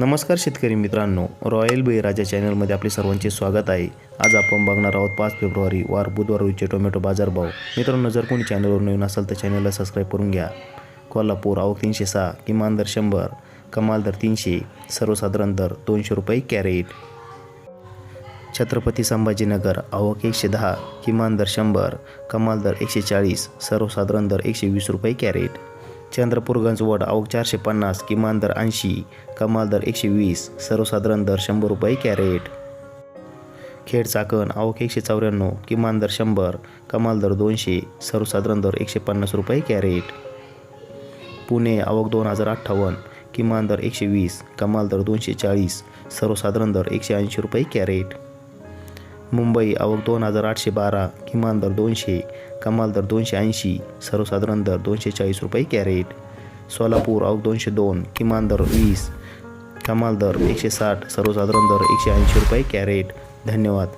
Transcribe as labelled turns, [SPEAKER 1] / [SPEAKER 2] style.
[SPEAKER 1] नमस्कार शेतकरी मित्रांनो. रॉयल बळीराजा चॅनलमध्ये आपले सर्वांचे स्वागत आहे. आज आपण बघणार आहोत पाच फेब्रुवारी वार बुधवार रोजचे टोमॅटो बाजारभाव मित्रांनो जर कोणी चॅनलवर नवीन असाल तर चॅनलला सबस्क्राईब करून घ्या. कोल्हापूर आवक तीनशे सहा किमान दर शंभर कमाल दर तीनशे सर्वसाधारण दर दोनशे रुपये कॅरेट. छत्रपती संभाजीनगर आवक एकशे दहा किमान दर शंभर कमाल दर एकशे चाळीस सर्वसाधारण दर एकशे वीस रुपये कॅरेट. चंद्रपूर गंजवड आवक चारशे पन्नास किमान दर ऐंशी कमाल दर एकशे वीस सर्वसाधारण दर शंभर रुपये कॅरेट. खेड चाकण आवक एकशे चौऱ्याण्णव किमान दर शंभर कमाल दर दोनशे सर्वसाधारण दर एकशे पन्नास रुपये कॅरेट. पुणे आवक दोन हजार अठ्ठावन्न किमान दर एकशे वीस कमाल दर दोनशे चाळीस सर्वसाधारण दर एकशे ऐंशी रुपये कॅरेट. मुंबई आवक दोन हजार आठशे बारा किमान दर दोनशे कमाल दर दोनशे ऐंशी सर्वसाधारण दर दोनशे चाळीस रुपये कॅरेट. सोलापूर आवक दोनशे दोन किमान दर वीस कमाल दर एकशे साठ सर्वसाधारण दर एकशे ऐंशी रुपये कॅरेट. धन्यवाद.